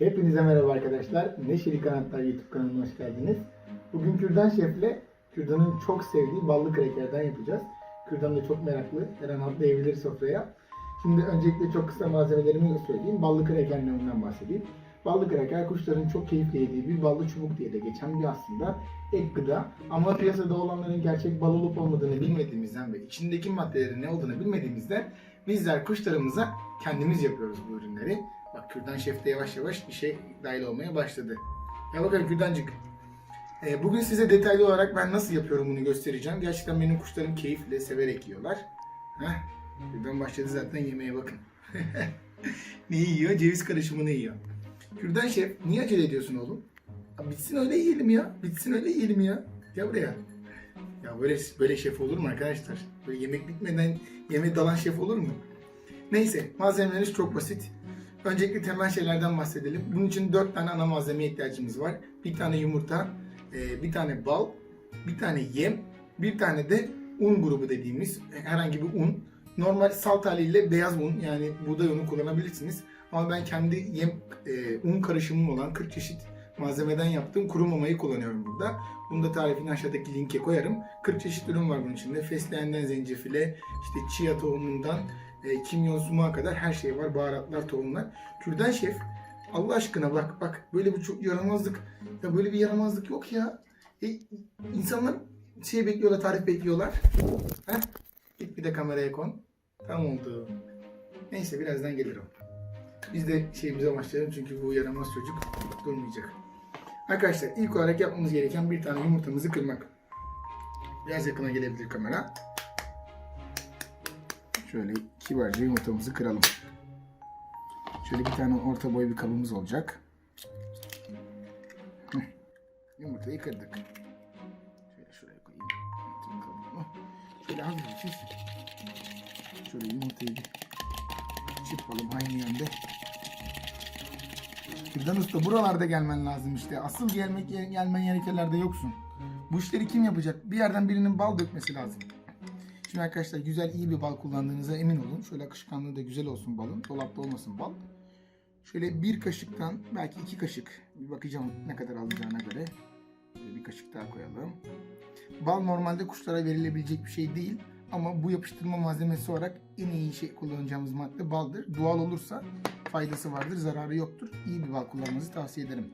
Hepinize merhaba arkadaşlar. Neşeli Kanatlar YouTube kanalına hoş geldiniz. Bugün Kürdan Şef'le Kürdan'ın çok sevdiği ballı krekerden yapacağız. Kürdan da çok meraklı. Her an atlayabilir sofraya. Şimdi öncelikle çok kısa malzemelerimi söyleyeyim. Ballı kreker ne ondan bahsedeyim. Ballı kreker kuşların çok keyifle yediği bir ballı çubuk diye de geçen bir aslında ek gıda. Ama piyasada olanların gerçek bal olup olmadığını bilmediğimizden ve içindeki maddelerin ne olduğunu bilmediğimizden bizler kuşlarımıza kendimiz yapıyoruz bu ürünleri. Kürdan Şef de yavaş yavaş işe dahil olmaya başladı. Ya bakalım Kürdancık. Ee, bugün size detaylı olarak ben nasıl yapıyorum bunu göstereceğim. Gerçekten benim kuşlarım keyifle, severek yiyorlar. Heh. Kürdan başladı zaten yemeğe bakın. ne yiyor? Ceviz karışımını yiyor. Kürdan Şef niye acele ediyorsun oğlum? Ya bitsin öyle yiyelim ya. Bitsin öyle yiyelim ya. Gel buraya. Ya böyle böyle şef olur mu arkadaşlar? Böyle yemek bitmeden yemeğe dalan şef olur mu? Neyse malzemelerimiz çok basit. Öncelikle temel şeylerden bahsedelim. Bunun için 4 tane ana malzemeye ihtiyacımız var. Bir tane yumurta, e, bir tane bal, bir tane yem, bir tane de un grubu dediğimiz herhangi bir un. Normal salt haliyle beyaz un yani buğday unu kullanabilirsiniz. Ama ben kendi yem e, un karışımım olan 40 çeşit malzemeden yaptığım kuru mamayı kullanıyorum burada. Bunu da tarifini aşağıdaki linke koyarım. 40 çeşit ürün var bunun içinde. Fesleğenden zencefile, işte chia tohumundan e, kimyon sumağa kadar her şey var. Baharatlar, tohumlar. Kürdan şef Allah aşkına bak bak böyle bir çok yaramazlık ya böyle bir yaramazlık yok ya. E, insanlar şey bekliyorlar, tarif bekliyorlar. Heh. Git bir de kameraya kon. Tam oldu. Neyse birazdan gelirim. Biz de şeyimize başlayalım çünkü bu yaramaz çocuk durmayacak. Arkadaşlar ilk olarak yapmamız gereken bir tane yumurtamızı kırmak. Biraz yakına gelebilir kamera. Şöyle kibarca yumurtamızı kıralım. Şöyle bir tane orta boy bir kabımız olacak. Yumurtayı kırdık. Şöyle şuraya koyayım. Kabuğunu. Şöyle hafifçe şöyle yumurtayı bir çırpalım aynı yönde. Kürdan Usta buralarda gelmen lazım işte. Asıl gelmek gelmen yerlerde yoksun. Bu işleri kim yapacak? Bir yerden birinin bal dökmesi lazım. Şimdi arkadaşlar güzel iyi bir bal kullandığınıza emin olun. Şöyle akışkanlığı da güzel olsun balın. Dolapta olmasın bal. Şöyle bir kaşıktan belki iki kaşık bir bakacağım ne kadar alacağına göre. Böyle bir kaşık daha koyalım. Bal normalde kuşlara verilebilecek bir şey değil. Ama bu yapıştırma malzemesi olarak en iyi şey kullanacağımız madde baldır. Doğal olursa faydası vardır, zararı yoktur. İyi bir bal kullanmanızı tavsiye ederim.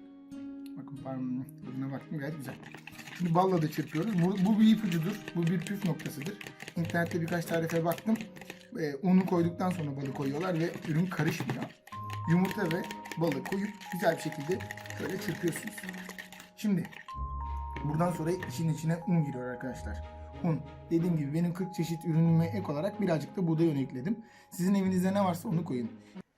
Bakın parmağımın tadına baktım gayet güzel. Şimdi balla da çırpıyoruz. Bu, bu bir ipucudur. Bu bir püf noktasıdır. İnternette birkaç tarife baktım. E, unu koyduktan sonra balı koyuyorlar ve ürün karışmıyor. Yumurta ve balı koyup güzel bir şekilde şöyle çırpıyorsunuz. Şimdi buradan sonra işin içine un giriyor arkadaşlar. Un. Dediğim gibi benim 40 çeşit ürünüme ek olarak birazcık da buğday unu ekledim. Sizin evinizde ne varsa onu koyun.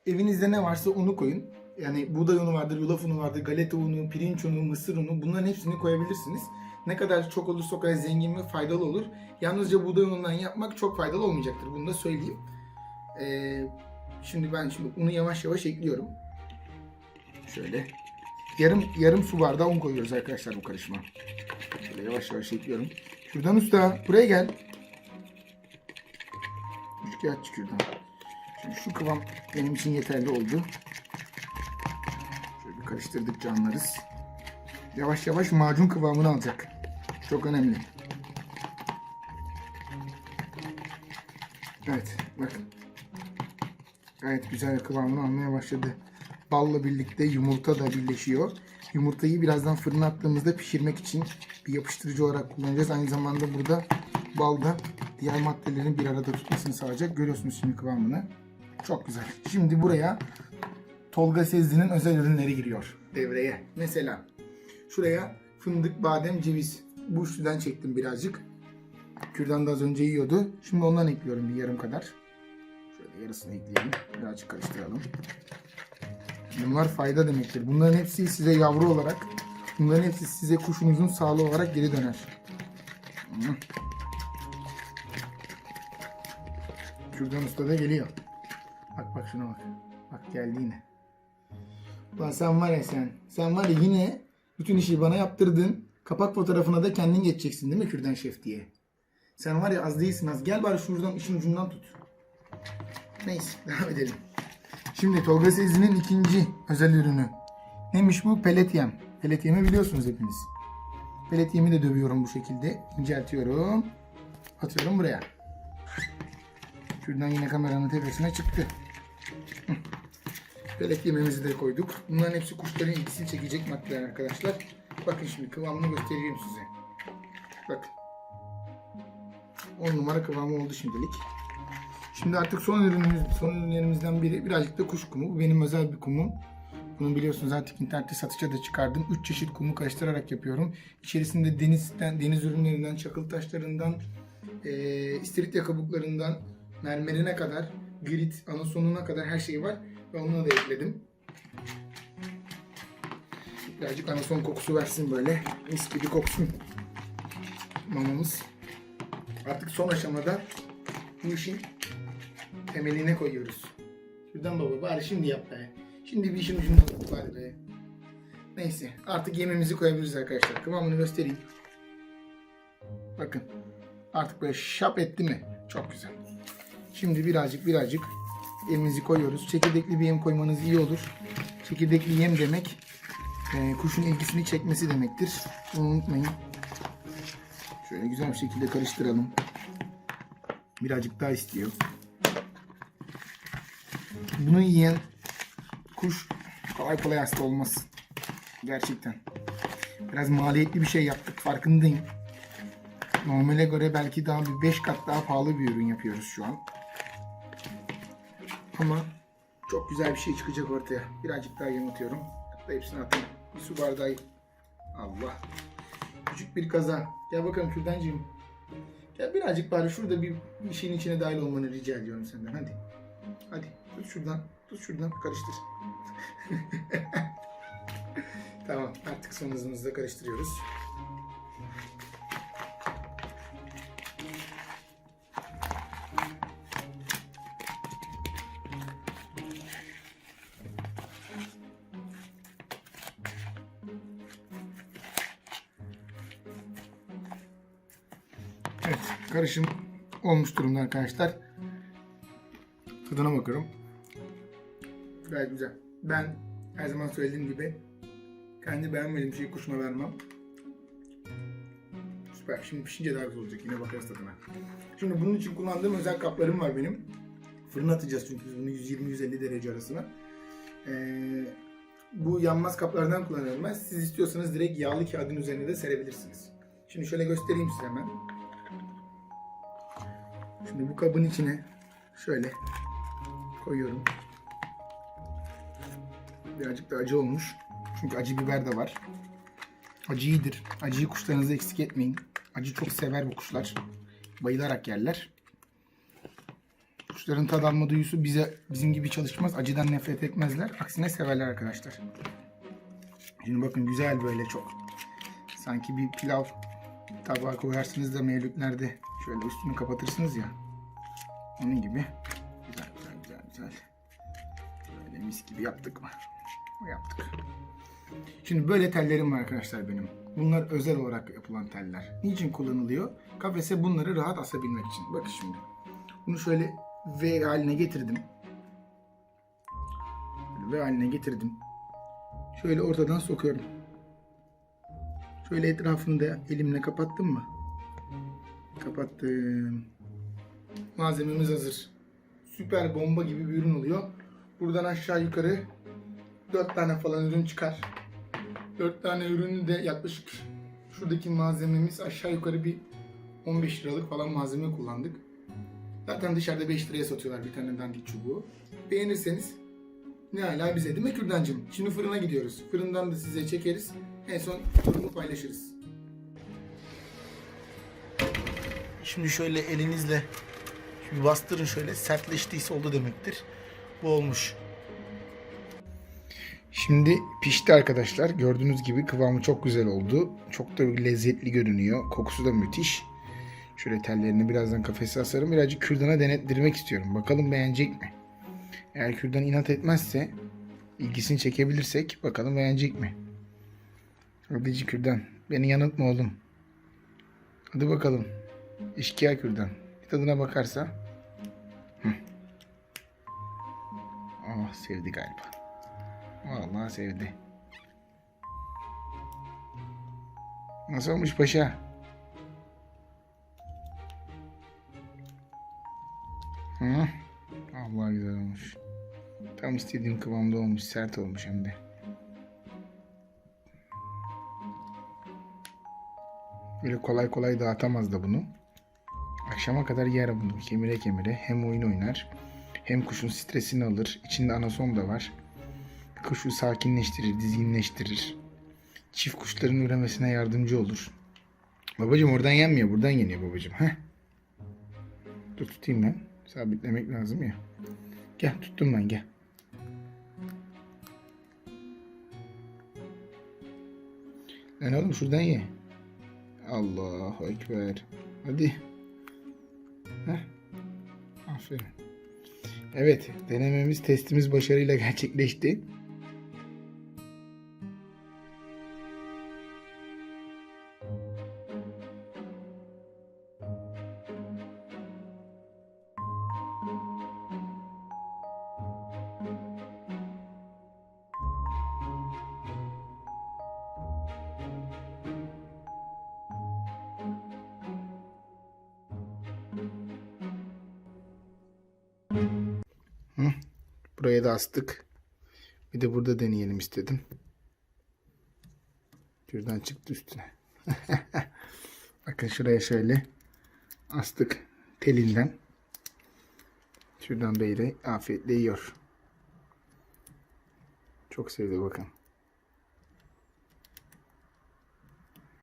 Evinizde ne varsa onu koyun. Yani buğday unu vardır, yulaf unu vardır, galeta unu, pirinç unu, mısır unu bunların hepsini koyabilirsiniz. Ne kadar çok olursa o kadar zengin ve faydalı olur. Yalnızca buğday unundan yapmak çok faydalı olmayacaktır. Bunu da söyleyeyim. Ee, şimdi ben şimdi unu yavaş yavaş ekliyorum. Şöyle. Yarım yarım su bardağı un koyuyoruz arkadaşlar bu karışıma. Şöyle yavaş yavaş ekliyorum. Şuradan usta buraya gel. Üçkağıtçı kürdan. Şimdi şu kıvam benim için yeterli oldu. Şöyle bir karıştırdıkça anlarız. Yavaş yavaş macun kıvamını alacak. Çok önemli. Evet bak. Gayet güzel kıvamını almaya başladı. Balla birlikte yumurta da birleşiyor. Yumurtayı birazdan fırına attığımızda pişirmek için bir yapıştırıcı olarak kullanacağız. Aynı zamanda burada balda diğer maddelerin bir arada tutmasını sağlayacak. Görüyorsunuz şimdi kıvamını. Çok güzel. Şimdi buraya Tolga Sezli'nin özel ürünleri giriyor devreye. Mesela şuraya fındık, badem, ceviz. Bu üçlüden çektim birazcık. Kürdan da az önce yiyordu. Şimdi ondan ekliyorum bir yarım kadar. Şöyle yarısını ekleyelim. Birazcık karıştıralım. Bunlar fayda demektir. Bunların hepsi size yavru olarak, bunların hepsi size kuşunuzun sağlığı olarak geri döner. Kürdan Usta da geliyor. Bak bak şuna bak. Bak geldi yine. Ulan sen var ya sen. Sen var ya yine bütün işi bana yaptırdın. Kapak fotoğrafına da kendin geçeceksin değil mi Kürdan Şef diye. Sen var ya az değilsin az. Gel bari şuradan işin ucundan tut. Neyse devam edelim. Şimdi Tolga Sezli'nin ikinci özel ürünü. Neymiş bu? Pelet yem. Pelet yemi biliyorsunuz hepiniz. Pelet yemi de dövüyorum bu şekilde. İnceltiyorum. Atıyorum buraya. Şuradan yine kameranın tepesine çıktı. Hı. Pelet yemimizi de koyduk. Bunların hepsi kuşların ilgisini çekecek maddeler arkadaşlar. Bakın şimdi kıvamını göstereyim size. Bakın. 10 numara kıvamı oldu şimdilik. Şimdi artık son ürünümüz, son ürünlerimizden biri birazcık da kuş kumu. Bu benim özel bir kumum. Bunu biliyorsunuz artık internette satışa da çıkardım. 3 çeşit kumu karıştırarak yapıyorum. İçerisinde denizden, deniz ürünlerinden, çakıl taşlarından, eee istiridye kabuklarından, mermerine kadar, grit, anasonuna kadar her şey var. Ve onu da ekledim. Birazcık anason kokusu versin böyle. Mis gibi koksun mamamız. Artık son aşamada bu işin temeline koyuyoruz. Şuradan baba bari şimdi yap be. Şimdi bir işin ucunda bari be. Neyse artık yemimizi koyabiliriz arkadaşlar. Kıvamını göstereyim. Bakın. Artık böyle şap etti mi? Çok güzel. Şimdi birazcık birazcık yemimizi koyuyoruz. Çekirdekli bir yem koymanız iyi olur. Çekirdekli yem demek e, kuşun ilgisini çekmesi demektir. Bunu unutmayın. Şöyle güzel bir şekilde karıştıralım. Birazcık daha istiyor. Bunu yiyen kuş kolay kolay hasta olmaz. Gerçekten. Biraz maliyetli bir şey yaptık farkındayım. Normale göre belki daha bir 5 kat daha pahalı bir ürün yapıyoruz şu an. Ama çok güzel bir şey çıkacak ortaya. Birazcık daha yem atıyorum. Hatta hepsini atayım. Bir su bardağı. Allah. Küçük bir kaza. Gel bakalım Kürdancığım. Gel birazcık bari şurada bir işin içine dahil olmanı rica ediyorum senden. Hadi. Hadi. Tut şuradan. Tut şuradan. Karıştır. tamam. Artık son hızımızla karıştırıyoruz. Evet, karışım olmuş durumda arkadaşlar. Tadına bakıyorum. Gayet güzel. Ben her zaman söylediğim gibi kendi beğenmediğim şeyi kuşuma vermem. Süper. Şimdi pişince daha güzel olacak. Yine bakarız tadına. Şimdi bunun için kullandığım özel kaplarım var benim. Fırına atacağız çünkü biz bunu 120-150 derece arasına. Ee, bu yanmaz kaplardan kullanıyorum ben. Siz istiyorsanız direkt yağlı kağıdın üzerine de serebilirsiniz. Şimdi şöyle göstereyim size hemen. Şimdi bu kabın içine şöyle koyuyorum. Birazcık da acı olmuş. Çünkü acı biber de var. Acı iyidir. Acıyı kuşlarınızda eksik etmeyin. Acı çok sever bu kuşlar. Bayılarak yerler. Kuşların tad alma duyusu bize bizim gibi çalışmaz. Acıdan nefret etmezler. Aksine severler arkadaşlar. Şimdi bakın güzel böyle çok. Sanki bir pilav tabağa koyarsınız da mevlütlerde şöyle üstünü kapatırsınız ya. Onun gibi. Güzel güzel güzel güzel. Böyle mis gibi yaptık mı? Yaptık. Şimdi böyle tellerim var arkadaşlar benim. Bunlar özel olarak yapılan teller. Niçin kullanılıyor? Kafese bunları rahat asabilmek için. Bakın şimdi. Bunu şöyle V haline getirdim. Böyle V haline getirdim. Şöyle ortadan sokuyorum. Şöyle etrafını da elimle kapattım mı? Kapattım. Malzememiz hazır. Süper bomba gibi bir ürün oluyor. Buradan aşağı yukarı 4 tane falan ürün çıkar. 4 tane ürünü de yaklaşık şuradaki malzememiz aşağı yukarı bir 15 liralık falan malzeme kullandık. Zaten dışarıda 5 liraya satıyorlar bir tane dandik çubuğu. Beğenirseniz ne hala bize değil mi Kürdancığım? Şimdi fırına gidiyoruz. Fırından da size çekeriz. En son durumu paylaşırız. Şimdi şöyle elinizle bir bastırın şöyle sertleştiyse oldu demektir. Bu olmuş. Şimdi pişti arkadaşlar. Gördüğünüz gibi kıvamı çok güzel oldu. Çok da lezzetli görünüyor. Kokusu da müthiş. Şöyle tellerini birazdan kafese asarım. Birazcık kürdana denettirmek istiyorum. Bakalım beğenecek mi? Eğer kürdan inat etmezse ilgisini çekebilirsek bakalım beğenecek mi? Hadici kürdan beni yanıltma oğlum. Hadi bakalım. İşkiya kürdan. Bir tadına bakarsa. Hı. Ah sevdi galiba. Vallahi sevdi. Nasıl olmuş paşa? Hı? Allah güzel olmuş. Tam istediğim kıvamda olmuş. Sert olmuş hem de. Böyle kolay kolay dağıtamaz da bunu. Akşama kadar yer bunu kemire kemire. Hem oyun oynar hem kuşun stresini alır. İçinde anason da var. Kuşu sakinleştirir, dizginleştirir. Çift kuşların üremesine yardımcı olur. Babacım oradan yenmiyor, buradan yeniyor babacım. Heh. Dur tutayım ben. Sabitlemek lazım ya. Gel tuttum ben gel. Lan oğlum şuradan ye. Allahu Ekber. Hadi. Heh. Aferin. Evet, denememiz, testimiz başarıyla gerçekleşti. Buraya da astık. Bir de burada deneyelim istedim. Şuradan çıktı üstüne. Bakın şuraya şöyle astık telinden. Şuradan böyle afiyetle yiyor. Çok sevdi bakın.